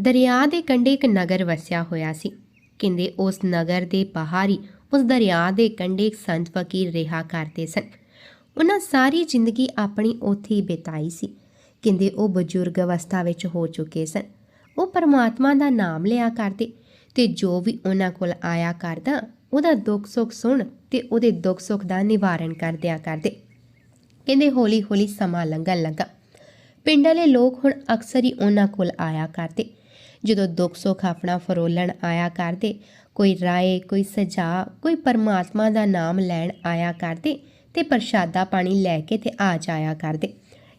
ਦਰਿਆ ਦੇ ਕੰਢੇ ਇੱਕ ਨਗਰ ਵਸਿਆ ਹੋਇਆ ਸੀ। ਕਹਿੰਦੇ ਉਸ ਨਗਰ ਦੇ ਬਾਹਰ ਹੀ ਉਸ ਦਰਿਆ ਦੇ ਕੰਢੇ ਇੱਕ ਸੰਤ ਫਕੀਰ ਰਿਹਾ ਕਰਦੇ ਸਨ। ਉਹਨਾਂ ਸਾਰੀ ਜ਼ਿੰਦਗੀ ਆਪਣੀ ਉੱਥੇ ਹੀ ਬਿਤਾਈ ਸੀ। ਕਹਿੰਦੇ ਉਹ ਬਜ਼ੁਰਗ ਅਵਸਥਾ ਵਿੱਚ ਹੋ ਚੁੱਕੇ ਸਨ। ਉਹ ਪਰਮਾਤਮਾ ਦਾ ਨਾਮ ਲਿਆ ਕਰਦੇ ਤੇ ਜੋ ਵੀ ਉਹਨਾਂ ਕੋਲ ਆਇਆ ਕਰਦਾ, ਉਹਦਾ ਦੁੱਖ ਸੁੱਖ ਸੁਣ ਤੇ ਉਹਦੇ ਦੁੱਖ ਸੁੱਖ ਦਾ ਨਿਵਾਰਨ ਕਰਦਿਆ ਕਰਦੇ। ਕਹਿੰਦੇ ਹੌਲੀ ਹੌਲੀ ਸਮਾਂ ਲੰਘਣ ਲੱਗਾ। ਪਿੰਡ ਵਾਲੇ ਲੋਕ ਹੁਣ ਅਕਸਰ ਹੀ ਉਹਨਾਂ ਕੋਲ ਆਇਆ ਕਰਦੇ। ਜਦੋਂ ਦੁੱਖ ਸੁੱਖ ਆਪਣਾ ਫਰੋਲਣ ਆਇਆ ਕਰਦੇ, ਕੋਈ ਰਾਏ, ਕੋਈ ਸਜਾ ਕੋਈ ਪਰਮਾਤਮਾ ਦਾ ਨਾਮ ਲੈਣ ਆਇਆ ਕਰਦੇ ਤੇ ਪ੍ਰਸ਼ਾਦਾ ਪਾਣੀ ਲੈ ਕੇ ਤੇ ਆ ਜਾਇਆ ਕਰਦੇ।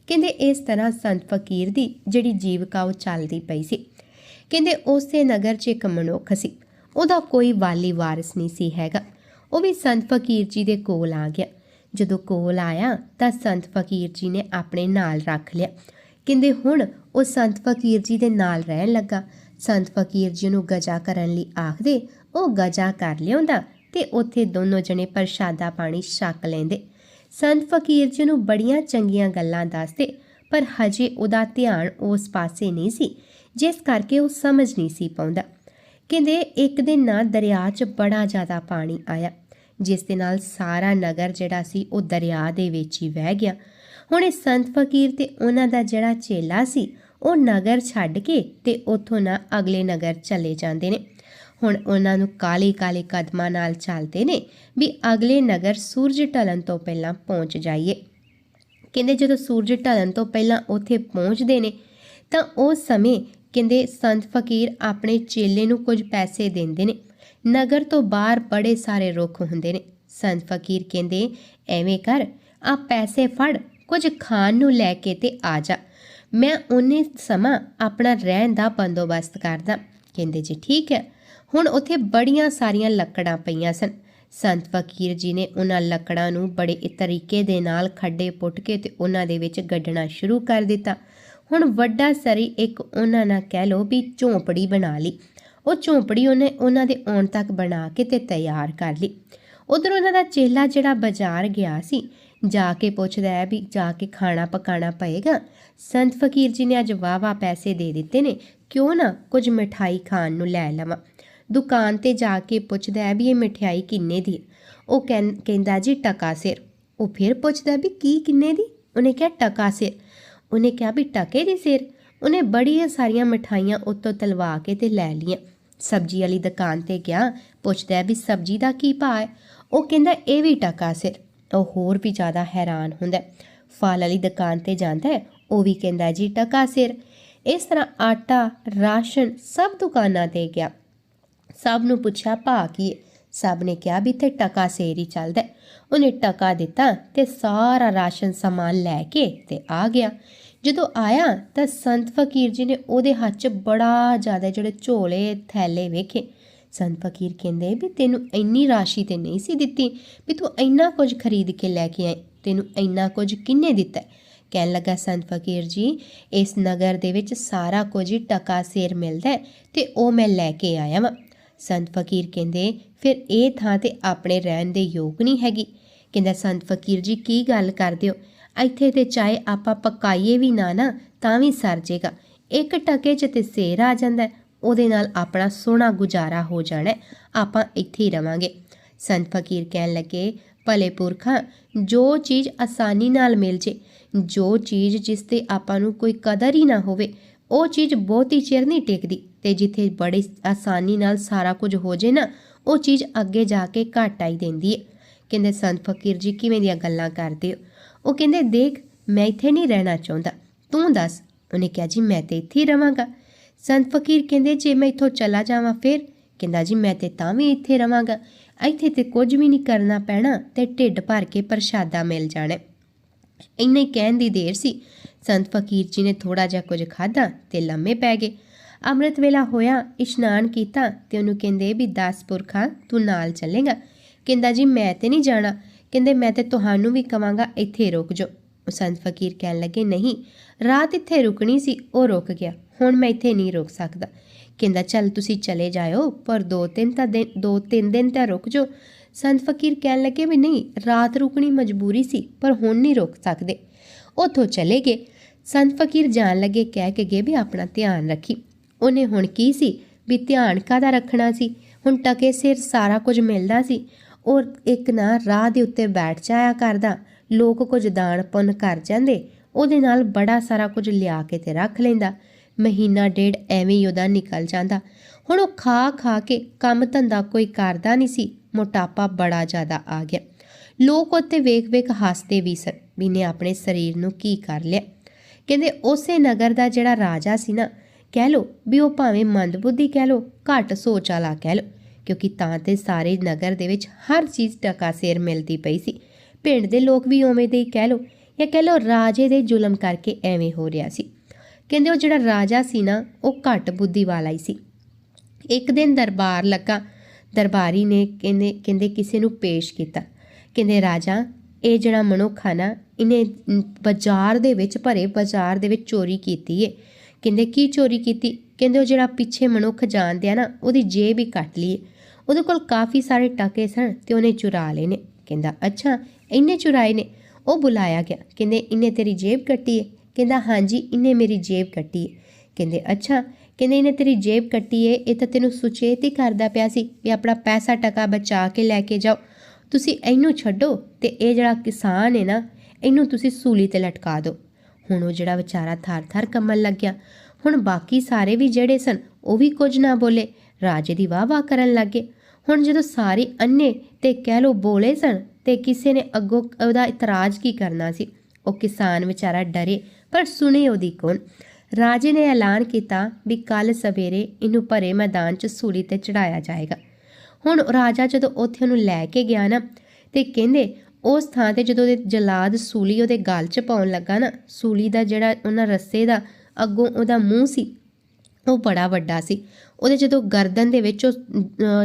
ਕਹਿੰਦੇ ਇਸ ਤਰ੍ਹਾਂ ਸੰਤ ਫਕੀਰ ਦੀ ਜਿਹੜੀ ਜੀਵਿਕਾ ਉਹ ਚੱਲਦੀ ਪਈ ਸੀ। ਕਹਿੰਦੇ ਉਸੇ ਨਗਰ 'ਚ ਇੱਕ ਮਨੁੱਖ ਸੀ। ਉਹਦਾ ਕੋਈ ਵਾਲੀ ਵਾਰਿਸ ਨਹੀਂ ਸੀ ਹੈਗਾ। ਉਹ ਵੀ ਸੰਤ ਫਕੀਰ ਜੀ ਦੇ ਕੋਲ ਆ ਗਿਆ। ਜਦੋਂ ਕੋਲ ਆਇਆ ਤਾਂ ਸੰਤ ਫਕੀਰ ਜੀ ਨੇ ਆਪਣੇ ਨਾਲ ਰੱਖ ਲਿਆ। ਕਹਿੰਦੇ ਹੁਣ ਉਹ ਸੰਤ ਫਕੀਰ ਜੀ ਦੇ ਨਾਲ ਰਹਿਣ ਲੱਗਾ। ਸੰਤ ਫਕੀਰ ਜੀ ਨੂੰ ਗਜਾ ਕਰਨ ਲਈ ਆਖਦੇ, ਉਹ ਗਜਾ ਕਰ ਲਿਆਉਂਦਾ ਤੇ ਉੱਥੇ ਦੋਨੋਂ ਜਣੇ ਪ੍ਰਸ਼ਾਦਾ ਪਾਣੀ ਛਕ ਲੈਂਦੇ। ਸੰਤ ਫਕੀਰ ਜੀ ਨੂੰ ਬੜੀਆਂ ਚੰਗੀਆਂ ਗੱਲਾਂ ਦੱਸਦੇ, ਪਰ ਹਜੇ ਉਹਦਾ ਧਿਆਨ ਉਸ ਪਾਸੇ ਨਹੀਂ ਸੀ, ਜਿਸ ਕਰਕੇ ਉਹ ਸਮਝ ਨਹੀਂ ਸੀ ਪਾਉਂਦਾ। ਕਹਿੰਦੇ, ਇੱਕ ਦਿਨ ਨਾ ਦਰਿਆ 'ਚ ਬੜਾ ਜ਼ਿਆਦਾ ਪਾਣੀ ਆਇਆ, ਜਿਸ ਦੇ ਨਾਲ ਸਾਰਾ ਨਗਰ ਜਿਹੜਾ ਸੀ ਉਹ ਦਰਿਆ ਦੇ ਵਿੱਚ ਹੀ ਵਹਿ ਗਿਆ। ਹੁਣ ਇਹ ਸੰਤ ਫਕੀਰ ਤੇ ਉਹਨਾਂ ਦਾ ਜਿਹੜਾ ਚੇਲਾ ਸੀ, ਉਹ ਨਗਰ ਛੱਡ ਕੇ ਤੇ ਉੱਥੋਂ ਨਾ ਅਗਲੇ ਨਗਰ ਚਲੇ ਜਾਂਦੇ ਨੇ। ਹੁਣ ਉਹਨਾਂ ਨੂੰ ਕਾਲੇ ਕਾਲੇ ਕਦਮਾਂ ਨਾਲ ਚੱਲਦੇ ਨੇ ਵੀ ਅਗਲੇ ਨਗਰ ਸੂਰਜ ਢਲਣ ਤੋਂ ਪਹਿਲਾਂ ਪਹੁੰਚ ਜਾਈਏ। ਕਹਿੰਦੇ ਜਦੋਂ ਸੂਰਜ ਢਲਣ ਤੋਂ ਪਹਿਲਾਂ ਉੱਥੇ ਪਹੁੰਚਦੇ ਨੇ, ਤਾਂ ਉਸ ਸਮੇਂ ਕਹਿੰਦੇ ਸੰਤ ਫਕੀਰ ਆਪਣੇ ਚੇਲੇ ਨੂੰ ਕੁਝ ਪੈਸੇ ਦਿੰਦੇ ਨੇ। ਨਗਰ ਤੋਂ ਬਾਹਰ ਬੜੇ ਸਾਰੇ ਰੁੱਖ ਹੁੰਦੇ ਨੇ। ਸੰਤ ਫਕੀਰ ਕਹਿੰਦੇ, ਐਵੇਂ ਕਰ ਆ ਪੈਸੇ ਫੜ ਕੁਝ ਖਾਣ ਨੂੰ ਲੈ ਕੇ ਤੇ ਆ ਜਾ। ਮੈਂ ਉਹਨੇ ਸਮਾਂ ਆਪਣਾ ਰਹਿਣ ਦਾ ਬੰਦੋਬਸਤ ਕਰਦਾ, ਕਹਿੰਦੇ ਜੀ ਠੀਕ ਹੈ। ਹੁਣ ਉੱਥੇ ਬੜੀਆਂ ਸਾਰੀਆਂ ਲੱਕੜਾਂ ਪਈਆਂ ਸਨ। ਸੰਤ ਫਕੀਰ ਜੀ ਨੇ ਉਹਨਾਂ ਲੱਕੜਾਂ ਨੂੰ ਬੜੇ ਤਰੀਕੇ ਦੇ ਨਾਲ ਖੱਡੇ ਪੁੱਟ ਕੇ ਤੇ ਉਹਨਾਂ ਦੇ ਵਿੱਚ ਗੱਡਣਾ ਸ਼ੁਰੂ ਕਰ ਦਿੱਤਾ। ਹੁਣ ਵੱਡਾ ਸਰੀ ਇੱਕ ਉਹਨਾਂ ਨਾਲ ਕਹਿ ਲੋ ਵੀ ਝੌਂਪੜੀ ਬਣਾ ਲਈ। ਉਹ ਝੌਂਪੜੀ ਉਹਨੇ ਉਹਨਾਂ ਦੇ ਆਉਣ ਤੱਕ ਬਣਾ ਕੇ ਤੇ ਤਿਆਰ ਕਰ ਲਈ। ਉਧਰ ਉਹਨਾਂ ਦਾ ਚੇਲਾ ਜਿਹੜਾ ਬਾਜ਼ਾਰ ਗਿਆ ਸੀ ਜਾ ਕੇ ਪੁੱਛਦਾ ਹੈ ਵੀ ਜਾ ਕੇ ਖਾਣਾ ਪਕਾਣਾ ਪਏਗਾ। ਸੰਤ ਫਕੀਰ ਜੀ ਨੇ ਅੱਜ ਵਾਵਾ ਪੈਸੇ ਦੇ ਦਿੱਤੇ ਨੇ, ਕਿਉਂ ਨਾ ਕੁਝ ਮਠਾਈ ਖਾਣ ਨੂੰ ਲੈ ਲਵਾਂ। ਦੁਕਾਨ ਤੇ ਜਾ ਕੇ ਪੁੱਛਦਾ ਹੈ ਵੀ ਇਹ ਮਠਿਆਈ ਕਿੰਨੇ ਦੀ? ਉਹ ਕਹਿੰ- ਕਹਿੰਦਾ ਜੀ ਟਕਾ ਸਿਰ। ਉਹ ਫਿਰ ਪੁੱਛਦਾ ਵੀ ਕੀ ਕਿੰਨੇ ਦੀ? ਉਹਨੇ ਕਿਹਾ ਟਕਾ ਸਿਰ। ਉਹਨੇ ਕਿਹਾ ਵੀ ਟਕੇ ਦੀ ਸਿਰ। ਉਹਨੇ ਬੜੀਆਂ ਸਾਰੀਆਂ ਮਠਾਈਆਂ ਉੱਤੋਂ ਤਲਵਾ ਕੇ ਤੇ ਲੈ ਲਈਆਂ। ਸਬਜ਼ੀ ਵਾਲੀ ਦੁਕਾਨ ਤੇ ਗਿਆ, ਪੁੱਛਦਾ ਵੀ ਸਬਜ਼ੀ ਦਾ ਕੀ ਭਾਅ ਹੈ? ਉਹ ਕਹਿੰਦਾ ਇਹ ਵੀ ਟਕਾ ਸਿਰ। ਉਹ ਹੋਰ ਵੀ ਜ਼ਿਆਦਾ ਹੈਰਾਨ ਹੁੰਦਾ ਹੈ। ਫਲ ਵਾਲੀ ਦੁਕਾਨ ਤੇ ਜਾਂਦਾ ਉਹ ਵੀ ਕਹਿੰਦਾ ਜੀ, ਟਕਾ ਸਿਰ। ਇਸ ਤਰ੍ਹਾਂ ਆਟਾ, ਰਾਸ਼ਨ ਸਭ ਦੁਕਾਨਾਂ ਤੇ ਗਿਆ। ਸਭ ਨੂੰ ਪੁੱਛਿਆ ਭਾ ਕੀ ਸਭ ਨੇ ਕਿਹਾ, ਵੀ ਇੱਥੇ ਟਕਾ ਸਿਰ ਹੀ ਚੱਲਦਾ ਉਹਨੇ ਟਕਾ ਦਿੱਤਾ ਤੇ ਸਾਰਾ ਰਾਸ਼ਨ ਸਮਾਨ ਲੈ ਕੇ ਤੇ ਆ ਗਿਆ। ਜਦੋਂ ਆਇਆ ਤਾਂ ਸੰਤ ਫਕੀਰ ਜੀ ਨੇ ਉਹਦੇ ਹੱਥ 'ਚ ਬੜਾ ਜ਼ਿਆਦਾ ਜਿਹੜੇ ਝੋਲੇ ਥੈਲੇ ਵੇਖੇ। ਸੰਤ ਫਕੀਰ ਕਹਿੰਦੇ ਵੀ ਤੈਨੂੰ ਇੰਨੀ ਰਾਸ਼ੀ ਤੇ ਨਹੀਂ ਸੀ ਦਿੱਤੀ ਵੀ ਤੂੰ ਇੰਨਾ ਕੁਝ ਖਰੀਦ ਕੇ ਲੈ ਕੇ ਆਏ ਤੈਨੂੰ ਇੰਨਾ ਕੁਝ ਕਿੰਨੇ ਦਿੱਤਾ? ਕਹਿਣ ਲੱਗਾ ਸੰਤ ਫਕੀਰ ਜੀ, ਇਸ ਨਗਰ ਦੇ ਵਿੱਚ ਸਾਰਾ ਕੁਝ ਟਕਾ ਸੇਰ ਮਿਲਦਾ ਹੈ ਤੇ ਉਹ ਮੈਂ ਲੈ ਕੇ ਆਇਆ ਵਾਂ। ਸੰਤ ਫਕੀਰ ਕਹਿੰਦੇ, ਫਿਰ ਇਹ ਥਾਂ ਤੇ ਆਪਣੇ ਰਹਿਣ ਦੇ ਯੋਗ ਨਹੀਂ ਹੈਗੀ। ਕਹਿੰਦਾ, ਸੰਤ ਫਕੀਰ ਜੀ, ਕੀ ਗੱਲ ਕਰਦੇ ਹੋ ਇੱਥੇ ਤੇ ਚਾਹੇ ਆਪਾਂ ਪਕਾਈਏ ਵੀ ਨਾ ਨਾ, ਤਾਂ ਵੀ ਸਰ ਜੇਗਾ। ਇੱਕ ਟਕੇ 'ਚ ਤੇ ਸੇਰ ਆ ਜਾਂਦਾ ਉਹਦੇ ਨਾਲ ਆਪਣਾ ਸੋਹਣਾ ਗੁਜ਼ਾਰਾ ਹੋ ਜਾਣਾ, ਆਪਾਂ ਇੱਥੇ ਹੀ ਰਵਾਂਗੇ। ਸੰਤ ਫਕੀਰ ਕਹਿਣ ਲੱਗੇ, ਭਲੇ ਪੁਰਖਾਂ, ਜੋ ਚੀਜ਼ ਆਸਾਨੀ ਨਾਲ ਮਿਲ ਜੇ, ਜੋ ਚੀਜ਼ ਜਿਸ ਤੇ ਆਪਾਂ ਨੂੰ ਕੋਈ ਕਦਰ ਹੀ ਨਾ ਹੋਵੇ, ਉਹ ਚੀਜ਼ ਬਹੁਤ ਹੀ ਚਿਰ ਨਹੀਂ ਟਿਕਦੀ। ਤੇ ਜਿੱਥੇ ਬੜੀ ਆਸਾਨੀ ਨਾਲ ਸਾਰਾ ਕੁਝ ਹੋ ਜੇ ਨਾ, ਉਹ ਚੀਜ਼ ਅੱਗੇ ਜਾ ਕੇ ਘਾਟਾ ਹੀ ਦਿੰਦੀ ਹੈ ਕਹਿੰਦੇ, ਸੰਤ ਫਕੀਰ ਜੀ, ਕਿਵੇਂ ਦੀਆਂ ਗੱਲਾਂ ਕਰਦੇ ਹੋ? ਉਹ ਕਹਿੰਦੇ, ਦੇਖ, ਮੈਂ ਇੱਥੇ ਨਹੀਂ ਰਹਿਣਾ ਚਾਹੁੰਦਾ। ਤੂੰ ਦੱਸ। ਉਹਨੇ ਕਿਹਾ, ਜੀ, ਮੈਂ ਤੇ ਇੱਥੇ ਹੀ ਰਵਾਂਗਾ। ਸੰਤ ਫਕੀਰ ਕਹਿੰਦੇ, ਜੇ ਮੈਂ ਇੱਥੋਂ ਚਲਾ ਜਾਵਾਂ ਫਿਰ? ਕਹਿੰਦਾ ਜੀ, ਮੈਂ ਤੇ ਤਾਂ ਵੀ ਇੱਥੇ ਰਵਾਂਗਾ। ਇੱਥੇ ਤੇ ਕੁਝ ਵੀ ਨਹੀਂ ਕਰਨਾ ਪੈਣਾ ਤੇ ਢਿੱਡ ਭਰ ਕੇ ਪ੍ਰਸ਼ਾਦਾ ਮਿਲ ਜਾਣਾ। ਇੰਨੇ ਕਹਿਣ ਦੀ ਦੇਰ ਸੀ। ਸੰਤ ਫਕੀਰ ਜੀ ਨੇ ਥੋੜਾ ਜਿਹਾ ਕੁਝ ਖਾਧਾ ਤੇ ਲੰਮੇ ਪੈ ਗਏ। ਅੰਮ੍ਰਿਤ ਵੇਲਾ ਹੋਇਆ, ਇਸ਼ਨਾਨ ਕੀਤਾ ਤੇ ਉਹਨੂੰ ਕਹਿੰਦੇ ਵੀ 10 ਪੁਰਖਾ ਤੂੰ ਨਾਲ ਚੱਲੇਗਾ। ਕਹਿੰਦਾ ਜੀ, ਮੈਂ ਤੇ ਨਹੀਂ ਜਾਣਾ। ਕਹਿੰਦੇ, ਮੈਂ ਤੇ ਤੁਹਾਨੂੰ ਵੀ ਕਵਾਂਗਾ, ਇੱਥੇ ਰੁਕ ਜਾਓ। ਸੰਤ ਫਕੀਰ ਕਹਿਣ ਲੱਗੇ, ਨਹੀਂ, ਰਾਤ ਇੱਥੇ ਰੁਕਣੀ ਸੀ, ਉਹ ਰੁਕ ਗਿਆ। ਹੁਣ ਮੈਂ ਇੱਥੇ ਨਹੀਂ ਰੁਕ ਸਕਦਾ। ਕਹਿੰਦਾ, ਚੱਲ ਤੁਸੀਂ ਚਲੇ ਜਾਇਓ, ਪਰ ਦੋ ਤਿੰਨ ਤਾਂ ਦਿਨ, ਦੋ ਤਿੰਨ ਦਿਨ ਤਾਂ ਰੁਕ ਜਾਓ। ਸੰਤ ਫਕੀਰ ਕਹਿਣ ਲੱਗੇ ਵੀ ਨਹੀਂ, ਰਾਤ ਰੁਕਣੀ ਮਜਬੂਰੀ ਸੀ, ਪਰ ਹੁਣ ਨਹੀਂ ਰੁਕ ਸਕਦੇ। ਉੱਥੋਂ ਚਲੇ ਗਏ। ਸੰਤ ਫਕੀਰ ਜਾਣ ਲੱਗੇ, ਕਹਿ ਕੇ ਗਏ ਵੀ ਆਪਣਾ ਧਿਆਨ ਰੱਖੀ। ਉਹਨੇ ਹੁਣ ਕੀ ਸੀ? ਵੀ ਧਿਆਨ ਕਾਹਦਾ ਰੱਖਣਾ ਸੀ? ਹੁਣ ਟਕੇ ਸਿਰ ਸਾਰਾ ਕੁਝ ਮਿਲਦਾ ਸੀ। ਔਰ ਇੱਕ ਨਾ ਰਾਹ ਦੇ ਉੱਤੇ ਬੈਠ ਜਾਇਆ ਕਰਦਾ। ਲੋਕ ਕੁਝ ਦਾਨ ਪੁੰਨ ਕਰ ਜਾਂਦੇ। ਉਹਦੇ ਨਾਲ ਬੜਾ ਸਾਰਾ ਕੁਝ ਲਿਆ ਕੇ ਤੇ ਰੱਖ ਲੈਂਦਾ। ਮਹੀਨਾ ਡੇਢ ਐਵੇਂ ਹੀ ਉਹਦਾ ਨਿਕਲ ਜਾਂਦਾ। ਹੁਣ ਉਹ ਖਾ ਖਾ ਕੇ ਕੰਮ ਧੰਦਾ ਕੋਈ ਕਰਦਾ ਨਹੀਂ ਸੀ, ਮੋਟਾਪਾ ਬੜਾ ਜ਼ਿਆਦਾ ਆ ਗਿਆ। ਲੋਕ ਉੱਤੇ ਵੇਖ-ਵੇਖ ਹੱਸਦੇ ਵੀ ਸਨ ਵੀ ਨੇ ਆਪਣੇ ਸਰੀਰ ਨੂੰ ਕੀ ਕਰ ਲਿਆ। ਕਹਿੰਦੇ ਉਸੇ ਨਗਰ ਦਾ ਜਿਹੜਾ ਰਾਜਾ ਸੀ ਨਾ, ਕਹਿ ਲੋ ਵੀ ਉਹ ਭਾਵੇਂ ਮੰਦਬੁੱਧੀ ਕਹਿ ਲੋ ਘੱਟ ਸੋਚ ਵਾਲਾ ਕਹਿ ਲੋ ਕਿਉਂਕਿ ਤਾਂ ਤੇ ਸਾਰੇ ਨਗਰ ਦੇ ਵਿੱਚ ਹਰ ਚੀਜ਼ ਟਕਾ ਸੇਰ ਮਿਲਦੀ ਪਈ ਸੀ। ਪਿੰਡ ਦੇ ਲੋਕ ਵੀ ਉਵੇਂ ਦੇ ਹੀ ਕਹਿ ਲੋ ਜਾਂ ਕਹਿ ਲੋ ਰਾਜੇ ਦੇ ਜ਼ੁਲਮ ਕਰਕੇ ਐਵੇਂ ਹੋ ਰਿਹਾ ਸੀ। ਕਹਿੰਦੇ ਉਹ ਜਿਹੜਾ ਰਾਜਾ ਸੀ ਨਾ, ਉਹ ਘੱਟ ਬੁੱਧੀ ਵਾਲਾ ਹੀ ਸੀ। ਇੱਕ ਦਿਨ ਦਰਬਾਰ ਲੱਗਾ, ਦਰਬਾਰੀ ਨੇ ਕਹਿੰਦੇ ਕਹਿੰਦੇ ਕਿਸੇ ਨੂੰ ਪੇਸ਼ ਕੀਤਾ। ਕਹਿੰਦੇ, ਰਾਜਾ, ਇਹ ਜਿਹੜਾ ਮਨੁੱਖ ਆ ਨਾ, ਇਹਨੇ ਬਾਜ਼ਾਰ ਦੇ ਵਿੱਚ, ਭਰੇ ਬਾਜ਼ਾਰ ਦੇ ਵਿੱਚ ਚੋਰੀ ਕੀਤੀ ਏ। ਕਹਿੰਦੇ, ਕੀ ਚੋਰੀ ਕੀਤੀ? ਕਹਿੰਦੇ, ਉਹ ਜਿਹੜਾ ਪਿੱਛੇ ਮਨੁੱਖ ਜਾਣਦੇ ਆ ਨਾ, ਉਹਦੀ ਜੇਬ ਹੀ ਕੱਟ ਲਈ ਉਹਦੇ ਕੋਲ ਕਾਫੀ ਸਾਰੇ ਟਕੇ ਸਨ ਤੇ ਉਹਨੇ ਚੁਰਾ ਲਏ ਨੇ। ਕਹਿੰਦਾ, ਅੱਛਾ, ਇੰਨੇ ਚੁਰਾਏ ਨੇ? ਉਹ ਬੁਲਾਇਆ ਗਿਆ। ਕਹਿੰਦੇ ਇਹਨੇ ਤੇਰੀ ਜੇਬ ਕੱਟੀ ਏ? ਕਹਿੰਦਾ, ਹਾਂਜੀ, ਇਹਨੇ ਮੇਰੀ ਜੇਬ ਕੱਟੀ ਹੈ ਕਹਿੰਦੇ, ਅੱਛਾ। ਕਹਿੰਦੇ, ਇਹਨੇ ਤੇਰੀ ਜੇਬ ਕੱਟੀ ਏ, ਇਹ ਤਾਂ ਤੈਨੂੰ ਸੁਚੇਤ ਹੀ ਕਰਦਾ ਪਿਆ ਸੀ ਵੀ ਆਪਣਾ ਪੈਸਾ ਟਕਾ ਬਚਾ ਕੇ ਲੈ ਕੇ ਜਾਓ। ਤੁਸੀਂ ਇਹਨੂੰ ਛੱਡੋ ਤੇ ਇਹ ਜਿਹੜਾ ਕਿਸਾਨ ਹੈ ਨਾ, ਇਹਨੂੰ ਤੁਸੀਂ ਸੂਲੀ ਤੇ ਲਟਕਾ ਦਿਓ। ਹੁਣ ਉਹ ਜਿਹੜਾ ਵਿਚਾਰਾ ਥਰ-ਥਰ ਕੰਮਣ ਲੱਗਿਆ ਹੁਣ ਬਾਕੀ ਸਾਰੇ ਵੀ ਜਿਹੜੇ ਸਨ, ਉਹ ਵੀ ਕੁਝ ਨਾ ਬੋਲੇ। ਰਾਜੇ ਦੀ ਵਾਹ-ਵਾਹ ਕਰਨ ਲੱਗੇ ਹੁਣ ਜਦੋਂ ਸਾਰੇ ਅੰਨੇ ਤੇ ਕਹਿ ਲੋ ਬੋਲੇ ਸਨ ਤੇ ਕਿਸੇ ਨੇ ਅੱਗੋਂ ਉਹਦਾ ਇਤਰਾਜ਼ ਕੀ ਕਰਨਾ ਸੀ? ਉਹ ਕਿਸਾਨ ਵਿਚਾਰਾ ਡਰੇ। ਪਰ ਸੁਣੇ ਉਹਦੀ ਕੌਣ ਰਾਜੇ ਨੇ ਐਲਾਨ ਕੀਤਾ ਵੀ ਕੱਲ ਸਵੇਰੇ ਇਹਨੂੰ ਭਰੇ ਮੈਦਾਨ 'ਚ ਸੂਲੀ ਤੇ ਚੜਾਇਆ ਜਾਏਗਾ। ਹੁਣ ਰਾਜਾ ਜਦੋਂ ਉੱਥੇ ਉਹਨੂੰ ਲੈ ਕੇ ਗਿਆ ਨਾ ਤੇ ਕਹਿੰਦੇ ਉਸ ਥਾਂ ਤੇ ਜਦੋਂ ਉਹਦੇ ਜਲਾਦ ਸੂਲੀ ਉਹਦੇ ਗਲ 'ਚ ਪਾਉਣ ਲੱਗਾ ਨਾ, ਸੂਲੀ ਦਾ ਜਿਹੜਾ ਉਹਨਾਂ ਰੱਸੇ ਦਾ ਅੱਗੋਂ ਉਹਦਾ ਮੂੰਹ ਸੀ, ਉਹ ਬੜਾ ਵੱਡਾ ਸੀ। ਉਹਦੇ ਜਦੋਂ ਗਰਦਨ ਦੇ ਵਿੱਚ ਉਹ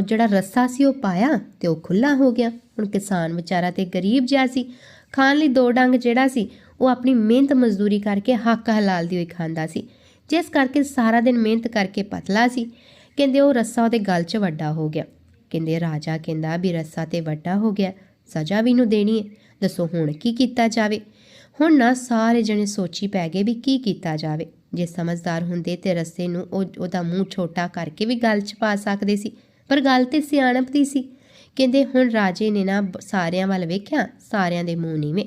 ਜਿਹੜਾ ਰੱਸਾ ਸੀ ਉਹ ਪਾਇਆ ਤੇ ਉਹ ਖੁੱਲਾ ਹੋ ਗਿਆ। ਹੁਣ ਕਿਸਾਨ ਵਿਚਾਰਾ ਤੇ ਗਰੀਬ ਜਿਹਾ ਸੀ। ਖਾਣ ਲਈ ਦੋ ਡੰਗ ਜਿਹੜਾ ਸੀ ਉਹ ਆਪਣੀ ਮਿਹਨਤ ਮਜ਼ਦੂਰੀ ਕਰਕੇ ਹੱਕ ਹਲਾਲ ਦੀ ਹੋਈ ਖਾਂਦਾ ਸੀ। ਜਿਸ ਕਰਕੇ ਸਾਰਾ ਦਿਨ ਮਿਹਨਤ ਕਰਕੇ ਪਤਲਾ ਸੀ। ਕਹਿੰਦੇ ਉਹ ਰੱਸਾ ਉਹਦੇ ਗਲ 'ਚ ਵੱਡਾ ਹੋ ਗਿਆ। ਕਹਿੰਦੇ ਰਾਜਾ ਕਹਿੰਦਾ ਵੀ ਰੱਸਾ ਤੇ ਵੱਡਾ ਹੋ ਗਿਆ, ਸਜ਼ਾ ਵੀ ਨੂੰ ਦੇਣੀ ਹੈ। ਦੱਸੋ ਹੁਣ ਕੀ ਕੀਤਾ ਜਾਵੇ? ਹੁਣ ਨਾ ਸਾਰੇ ਜਣੇ ਸੋਚੀ ਪੈ ਗਏ ਵੀ ਕੀ ਕੀਤਾ ਜਾਵੇ। ਜੇ ਸਮਝਦਾਰ ਹੁੰਦੇ ਤੇ ਰੱਸੇ ਨੂੰ ਉਹ, ਉਹਦਾ ਮੂੰਹ ਛੋਟਾ ਕਰਕੇ ਵੀ ਗੱਲ 'ਚ ਪਾ ਸਕਦੇ ਸੀ। ਪਰ ਗੱਲ ਤੇ ਸਿਆਣਪ ਦੀ ਸੀ। ਕਹਿੰਦੇ ਹੁਣ ਰਾਜੇ ਨੇ ਨਾ ਸਾਰਿਆਂ ਵੱਲ ਵੇਖਿਆ, ਸਾਰਿਆਂ ਦੇ ਮੂੰਹ ਨੀਵੇਂ।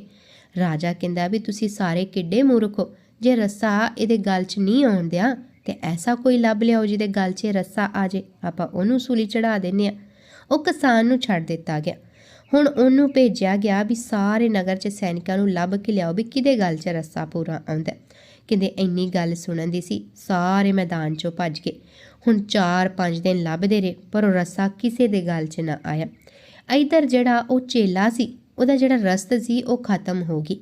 ਰਾਜਾ ਕਹਿੰਦਾ ਵੀ ਤੁਸੀਂ ਸਾਰੇ ਕਿੱਡੇ ਮੂਰਖ ਹੋ, ਜੇ ਰੱਸਾ ਇਹਦੇ ਗਲ 'ਚ ਨਹੀਂ ਆਉਣ ਦਿਆ, ਤੇ ਐਸਾ ਕੋਈ ਲੱਭ ਲਿਆਓ ਜਿਹਦੇ ਗਲ 'ਚ ਰੱਸਾ ਆ ਜੇ, ਆਪਾਂ ਉਹਨੂੰ ਸੂਲੀ ਚੜਾ ਦਿੰਨੇ ਆ ਉਹ ਕਿਸਾਨ ਨੂੰ ਛੱਡ ਦਿੱਤਾ ਗਿਆ। ਹੁਣ ਉਹਨੂੰ ਭੇਜਿਆ ਗਿਆ ਵੀ ਸਾਰੇ ਨਗਰ 'ਚ ਸੈਨਿਕਾਂ ਨੂੰ ਲੱਭ ਕੇ ਲਿਆਓ ਵੀ ਕਿਹਦੇ ਗੱਲ 'ਚ ਰੱਸਾ ਪੂਰਾ ਆਉਂਦਾ। ਕਹਿੰਦੇ ਇੰਨੀ ਗੱਲ ਸੁਣਨ ਦੀ ਸੀ, ਸਾਰੇ ਮੈਦਾਨ 'ਚੋਂ ਭੱਜ ਗਏ। ਹੁਣ 4-5 ਦਿਨ ਲੱਭਦੇ ਰਹੇ, ਪਰ ਉਹ ਰੱਸਾ ਕਿਸੇ ਦੇ ਗੱਲ 'ਚ ਨਾ ਆਇਆ। ਇਧਰ ਜਿਹੜਾ ਉਹ ਚੇਲਾ ਸੀ ਉਹਦਾ ਜਿਹੜਾ ਰਸਤ ਸੀ, ਉਹ ਖਤਮ ਹੋ ਗਈ।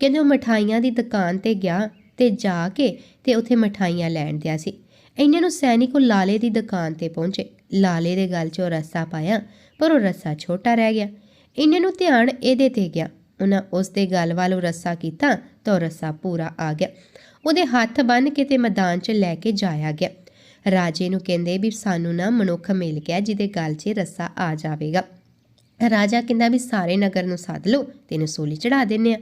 ਕਹਿੰਦੇ ਉਹ ਮਠਾਈਆਂ ਦੀ ਦੁਕਾਨ ਤੇ ਗਿਆ ਤੇ ਜਾ ਕੇ ਤੇ ਉੱਥੇ ਮਠਾਈਆਂ ਲੈਣ ਦਿਆ ਸੀ। ਇਹਨਾਂ ਨੂੰ ਸੈਨਿਕ ਉਹ ਲਾਲੇ ਦੀ ਦੁਕਾਨ ਤੇ ਪਹੁੰਚੇ। ਲਾਲੇ ਦੇ ਗਲ 'ਚ ਉਹ ਰੱਸਾ ਪਾਇਆ, ਪਰ ਉਹ ਰੱਸਾ ਛੋਟਾ ਰਹਿ ਗਿਆ। ਇੰਨੇ ਨੂੰ ਧਿਆਨ ਇਹਦੇ ਤੇ ਗਿਆ। ਉਹਨਾਂ ਉਸ ਦੇ ਗਲ ਵੱਲ ਉਹ ਰੱਸਾ ਕੀਤਾ ਤਾਂ ਉਹ ਰੱਸਾ ਪੂਰਾ ਆ ਗਿਆ। ਉਹਦੇ ਹੱਥ ਬੰਨ ਕੇ ਤੇ ਮੈਦਾਨ 'ਚ ਲੈ ਕੇ ਜਾਇਆ ਗਿਆ। ਰਾਜੇ ਨੂੰ ਕਹਿੰਦੇ ਵੀ ਸਾਨੂੰ ਨਾ ਮਨੁੱਖ ਮਿਲ ਗਿਆ, ਜਿਹਦੇ ਗਲ 'ਚ ਰੱਸਾ ਆ ਜਾਵੇਗਾ। ਰਾਜਾ ਕਹਿੰਦਾ ਵੀ ਸਾਰੇ ਨਗਰ ਨੂੰ ਸੱਦ ਲਓ ਤੇ ਇਹਨੂੰ ਸੂਲੀ ਚੜਾ ਦਿੰਨੇ ਆ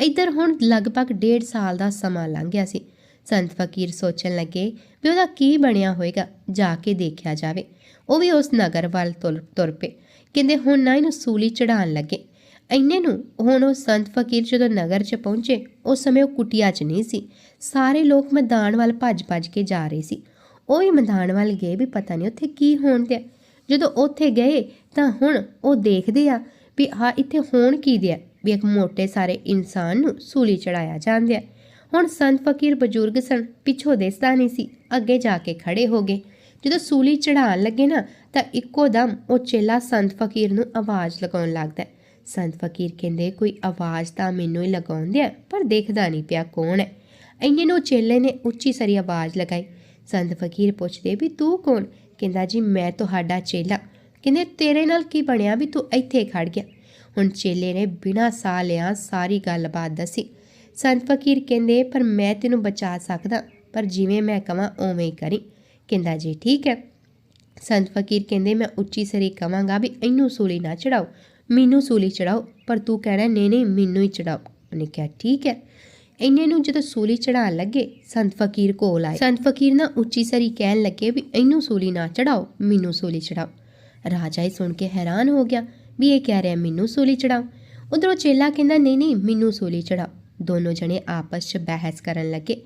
ਇੱਧਰ ਹੁਣ ਲਗਭਗ ਡੇਢ ਸਾਲ ਦਾ ਸਮਾਂ ਲੰਘ ਗਿਆ ਸੀ। ਸੰਤ ਫਕੀਰ ਸੋਚਣ ਲੱਗੇ ਵੀ ਉਹਦਾ ਕੀ ਬਣਿਆ ਹੋਵੇਗਾ ਜਾ ਕੇ ਦੇਖਿਆ ਜਾਵੇ। ਉਹ ਵੀ ਉਸ ਨਗਰ ਵੱਲ ਤੁਰ ਤੁਰ ਪਏ। ਕਹਿੰਦੇ ਹੁਣ ਨਾ ਇਹਨੂੰ ਸੂਲੀ ਚੜਾਉਣ ਲੱਗੇ। ਇੰਨੇ ਨੂੰ ਹੁਣ ਉਹ ਸੰਤ ਫਕੀਰ ਜਦੋਂ ਨਗਰ 'ਚ ਪਹੁੰਚੇ, ਉਸ ਸਮੇਂ ਉਹ ਕੁਟਿਆ 'ਚ ਨਹੀਂ ਸੀ। ਸਾਰੇ ਲੋਕ ਮੈਦਾਨ ਵੱਲ ਭੱਜ-ਭੱਜ ਕੇ ਜਾ ਰਹੇ ਸੀ। ਉਹ ਵੀ ਮੈਦਾਨ ਵੱਲ ਗਏ ਵੀ ਪਤਾ ਨਹੀਂ ਉੱਥੇ ਕੀ ਹੋਣ ਤੇ ਜਦੋਂ ਉੱਥੇ ਗਏ ਤਾਂ ਹੁਣ ਉਹ ਦੇਖਦੇ ਆ ਵੀ ਆ ਇੱਥੇ ਹੋਣ ਕੀ ਦਿਆ ਵੀ ਇੱਕ ਮੋਟੇ ਸਾਰੇ ਇਨਸਾਨ ਨੂੰ ਸੂਲੀ ਚੜਾਇਆ ਜਾਂਦਿਆ ਹੁਣ ਸੰਤ ਫਕੀਰ ਬਜ਼ੁਰਗ ਸਨ, ਪਿੱਛੋਂ ਦਿਸਦਾ ਨਹੀਂ ਸੀ, ਅੱਗੇ ਜਾ ਕੇ ਖੜੇ ਹੋ ਗਏ। ਜਦੋਂ ਸੂਲੀ ਚੜਾਉਣ ਲੱਗੇ ਨਾ, ਤਾਂ ਇੱਕੋ ਦਮ ਉਹ ਚੇਲਾ ਸੰਤ ਫਕੀਰ ਨੂੰ ਆਵਾਜ਼ ਲਗਾਉਣ ਲੱਗਦਾ ਸੰਤ ਫਕੀਰ ਕਹਿੰਦੇ, ਕੋਈ ਆਵਾਜ਼ ਤਾਂ ਮੈਨੂੰ ਹੀ ਲਗਾਉਂਦੇ ਆ, ਪਰ ਦੇਖਦਾ ਨਹੀਂ ਪਿਆ ਕੌਣ ਹੈ? ਇੰਨੇ ਨੂੰ ਚੇਲੇ ਨੇ ਉੱਚੀ ਸਰੀ ਆਵਾਜ਼ ਲਗਾਈ। ਸੰਤ ਫਕੀਰ ਪੁੱਛਦੇ, ਵੀ ਤੂੰ ਕੌਣ? ਕਹਿੰਦਾ, ਜੀ, ਮੈਂ ਤੁਹਾਡਾ ਚੇਲਾ। ਕਹਿੰਦੇ, ਤੇਰੇ ਨਾਲ ਕੀ ਬਣਿਆ ਵੀ ਤੂੰ ਇੱਥੇ ਖੜ ਗਿਆ? ਹੁਣ ਚੇਲੇ ਨੇ ਬਿਨਾਂ ਸਾਹ ਲਿਆ ਸਾਰੀ ਗੱਲਬਾਤ ਦੱਸੀ। ਸੰਤ ਫਕੀਰ ਕਹਿੰਦੇ, ਪਰ ਮੈਂ ਤੈਨੂੰ ਬਚਾ ਸਕਦਾ, ਪਰ ਜਿਵੇਂ ਮੈਂ ਕਹਾਂ ਉਵੇਂ ਹੀ ਕਰੀ। ਕਹਿੰਦਾ, ਜੀ, ਠੀਕ ਹੈ। ਸੰਤ ਫਕੀਰ ਕਹਿੰਦੇ, ਮੈਂ ਉੱਚੀ ਸਰੀ ਕਵਾਂਗਾ ਵੀ ਇਹਨੂੰ ਸੂਲੀ ਨਾ ਚੜਾਓ, ਮੈਨੂੰ ਸੂਲੀ ਚੜਾਓ, ਪਰ ਤੂੰ ਕਹਿਣਾ, ਨਹੀਂ ਨਹੀਂ, ਮੈਨੂੰ ਹੀ ਚੜਾਓ। ਉਹਨੇ ਕਿਹਾ, ਠੀਕ ਹੈ। ਇੰਨੇ ਨੂੰ ਜਦੋਂ ਸੂਲੀ ਚੜਾਉਣ ਲੱਗੇ, ਸੰਤ ਫਕੀਰ ਕੋਲ ਆਏ। ਸੰਤ ਫਕੀਰ ਨਾ ਉੱਚੀ ਸਰੀ ਕਹਿਣ ਲੱਗੇ ਵੀ ਇਹਨੂੰ ਸੂਲੀ ਨਾ ਚੜਾਓ, ਮੈਨੂੰ ਸੂਲੀ ਚੜਾਓ। ਰਾਜਾ ਇਹ ਸੁਣ ਕੇ ਹੈਰਾਨ ਹੋ ਗਿਆ ਵੀ ਇਹ ਕਹਿ ਰਿਹਾ, ਮੈਨੂੰ ਸੂਲੀ ਚੜਾਓ। ਉਧਰੋਂ ਚੇਲਾ ਕਹਿੰਦਾ, ਨਹੀਂ ਨਹੀਂ, ਮੈਨੂੰ ਸੂਲੀ ਚੜਾਓ। ਦੋਨੋਂ ਜਣੇ ਆਪਸ 'ਚ ਬਹਿਸ ਕਰਨ ਲੱਗੇ।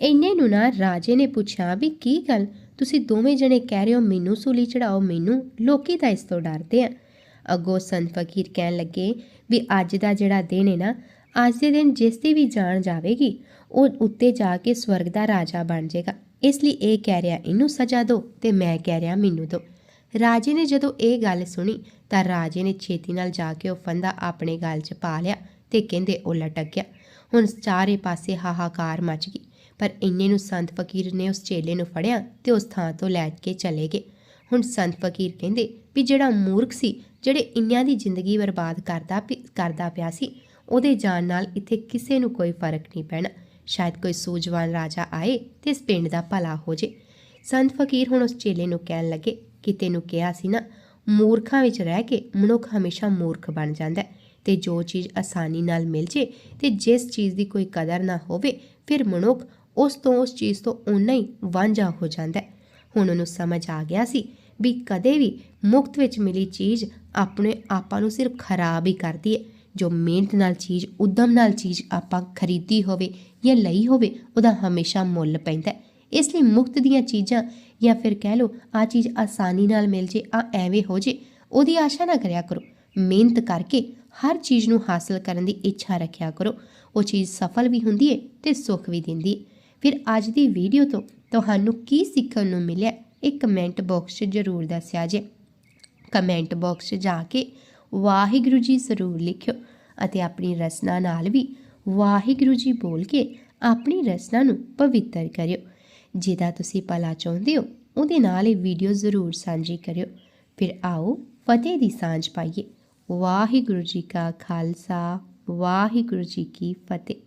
ਇੰਨੇ ਨੂੰ ਨਾ ਰਾਜੇ ਨੇ ਪੁੱਛਿਆ ਵੀ ਕੀ ਗੱਲ? ਤੁਸੀਂ ਦੋਵੇਂ ਜਣੇ ਕਹਿ ਰਹੇ ਹੋ, ਮੈਨੂੰ ਸੂਲੀ ਚੜਾਓ, ਮੈਨੂੰ ਲੋਕੀ ਤਾਂ ਇਸ ਤੋਂ ਡਰਦੇ ਆ। ਅੱਗੋਂ ਸੰਤ ਫਕੀਰ ਕਹਿਣ ਲੱਗੇ ਵੀ ਅੱਜ ਦਾ ਜਿਹੜਾ ਦਿਨ ਹੈ ਨਾ ਅੱਜ ਦੇ ਦਿਨ ਜਿਸ ਦੀ ਵੀ ਜਾਣ ਜਾਵੇਗੀ, ਉਹ ਉੱਤੇ ਜਾ ਕੇ ਸਵਰਗ ਦਾ ਰਾਜਾ ਬਣ ਜਾਏਗਾ। ਇਸ ਲਈ ਇਹ ਕਹਿ ਰਿਹਾ, ਇਹਨੂੰ ਸਜ਼ਾ ਦਿਓ ਤੇ ਮੈਂ ਕਹਿ ਰਿਹਾ, ਮੈਨੂੰ ਦਿਓ। ਰਾਜੇ ਨੇ ਜਦੋਂ ਇਹ ਗੱਲ ਸੁਣੀ, ਤਾਂ ਰਾਜੇ ਨੇ ਛੇਤੀ ਨਾਲ ਜਾ ਕੇ ਉਹ ਫੰਦਾ ਆਪਣੇ ਗਲ 'ਚ ਪਾ ਲਿਆ ਤੇ ਕਹਿੰਦੇ, ਉਹ ਲਟਕ ਗਿਆ। ਹੁਣ ਚਾਰੇ ਪਾਸੇ ਹਾਹਾਕਾਰ ਮਚ ਗਈ, ਪਰ ਇੰਨੇ ਨੂੰ ਸੰਤ ਫਕੀਰ ਨੇ ਉਸ ਚੇਲੇ ਨੂੰ ਫੜਿਆ ਤੇ ਉਸ ਥਾਂ ਤੋਂ ਲੈ ਕੇ ਚਲੇ ਗਏ। ਹੁਣ ਸੰਤ ਫਕੀਰ ਕਹਿੰਦੇ ਵੀ ਜਿਹੜਾ ਮੂਰਖ ਸੀ, ਜਿਹੜੇ ਇੰਨਿਆਂ ਦੀ ਜ਼ਿੰਦਗੀ ਬਰਬਾਦ ਕਰਦਾ ਪਿ- ਕਰਦਾ ਪਿਆ ਸੀ ਉਹਦੇ ਜਾਣ ਨਾਲ ਇੱਥੇ ਕਿਸੇ ਨੂੰ ਕੋਈ ਫ਼ਰਕ ਨਹੀਂ ਪੈਣਾ। ਸ਼ਾਇਦ ਕੋਈ ਸੂਝਵਾਨ ਰਾਜਾ ਆਏ ਤੇ ਇਸ ਪਿੰਡ ਦਾ ਭਲਾ ਹੋ ਜੇ। ਸੰਤ ਫਕੀਰ ਹੁਣ ਉਸ ਚੇਲੇ ਨੂੰ ਕਹਿਣ ਲੱਗੇ ਕਿ ਤੈਨੂੰ ਕਿਹਾ ਸੀ ਨਾ, ਮੂਰਖਾਂ ਵਿੱਚ ਰਹਿ ਕੇ ਮਨੁੱਖ ਹਮੇਸ਼ਾ ਮੂਰਖ ਬਣ ਜਾਂਦਾ ਹੈ ਤੇ ਜੋ ਚੀਜ਼ ਆਸਾਨੀ ਨਾਲ ਮਿਲ ਜੇ ਤੇ ਜਿਸ ਚੀਜ਼ ਦੀ ਕੋਈ ਕਦਰ ਨਾ ਹੋਵੇ, ਫਿਰ ਮਨੁੱਖ ਉਸ ਤੋਂ ਉਸ ਚੀਜ਼ ਤੋਂ ਓਨਾ ਹੀ ਵਾਂਝਾ ਹੋ ਜਾਂਦਾ ਹੈ। ਹੁਣ ਉਹਨੂੰ ਸਮਝ ਆ ਗਿਆ ਸੀ ਵੀ ਕਦੇ ਵੀ ਮੁਕਤ ਵਿੱਚ ਮਿਲੀ ਚੀਜ਼ ਆਪਣੇ ਆਪਾਂ ਨੂੰ ਸਿਰਫ ਖਰਾਬ ਹੀ ਕਰਦੀ ਹੈ। ਜੋ ਮਿਹਨਤ ਨਾਲ ਚੀਜ਼, ਉਦਮ ਨਾਲ ਚੀਜ਼ ਆਪਾਂ ਖਰੀਦੀ ਹੋਵੇ ਜਾਂ ਲਈ ਹੋਵੇ, ਉਹਦਾ ਹਮੇਸ਼ਾ ਮੁੱਲ ਪੈਂਦਾ ਹੈ। ਇਸ ਲਈ ਮੁਫਤ ਦੀਆਂ ਚੀਜ਼ਾਂ ਜਾਂ ਫਿਰ ਕਹਿ ਲਓ ਆ ਚੀਜ਼ ਆਸਾਨੀ ਨਾਲ ਮਿਲ ਜੇ ਆ ਐਵੇਂ ਹੋ ਜੇ, ਉਹਦੀ ਆਸ਼ਾ ਨਾ ਕਰਿਆ ਕਰੋ। ਮਿਹਨਤ ਕਰਕੇ ਹਰ ਚੀਜ਼ ਨੂੰ ਹਾਸਲ ਕਰਨ ਦੀ ਇੱਛਾ ਰੱਖਿਆ ਕਰੋ। ਉਹ ਚੀਜ਼ ਸਫਲ ਵੀ ਹੁੰਦੀ ਹੈ ਤੇ ਸੁੱਖ ਵੀ ਦਿੰਦੀ ਹੈ ਫਿਰ ਅੱਜ ਦੀ ਵੀਡੀਓ ਤੋਂ ਤੁਹਾਨੂੰ ਕੀ ਸਿੱਖਣ ਨੂੰ ਮਿਲਿਆ, ਇਹ ਕਮੈਂਟ ਬਾਕਸ 'ਚ ਜ਼ਰੂਰ ਦੱਸਿਆ ਜੇ। ਕਮੈਂਟ ਬਾਕਸ 'ਚ ਜਾ ਕੇ ਵਾਹਿਗੁਰੂ ਜੀ ਜ਼ਰੂਰ ਲਿਖਿਓ ਅਤੇ ਆਪਣੀ ਰਚਨਾ ਨਾਲ ਵੀ ਵਾਹਿਗੁਰੂ ਜੀ ਬੋਲ ਕੇ ਆਪਣੀ ਰਚਨਾ ਨੂੰ ਪਵਿੱਤਰ ਕਰਿਓ। ਜਿਹਦਾ ਤੁਸੀਂ ਭਲਾ ਚਾਹੁੰਦੇ ਹੋ, ਉਹਦੇ ਨਾਲ ਇਹ ਵੀਡੀਓ ਜ਼ਰੂਰ ਸਾਂਝੀ ਕਰਿਓ। ਫਿਰ ਆਓ ਫਤਿਹ ਦੀ ਸਾਂਝ ਪਾਈਏ। ਵਾਹਿਗੁਰੂ ਜੀ ਕਾ ਖਾਲਸਾ, ਵਾਹਿਗੁਰੂ ਜੀ ਕੀ ਫਤਿਹ।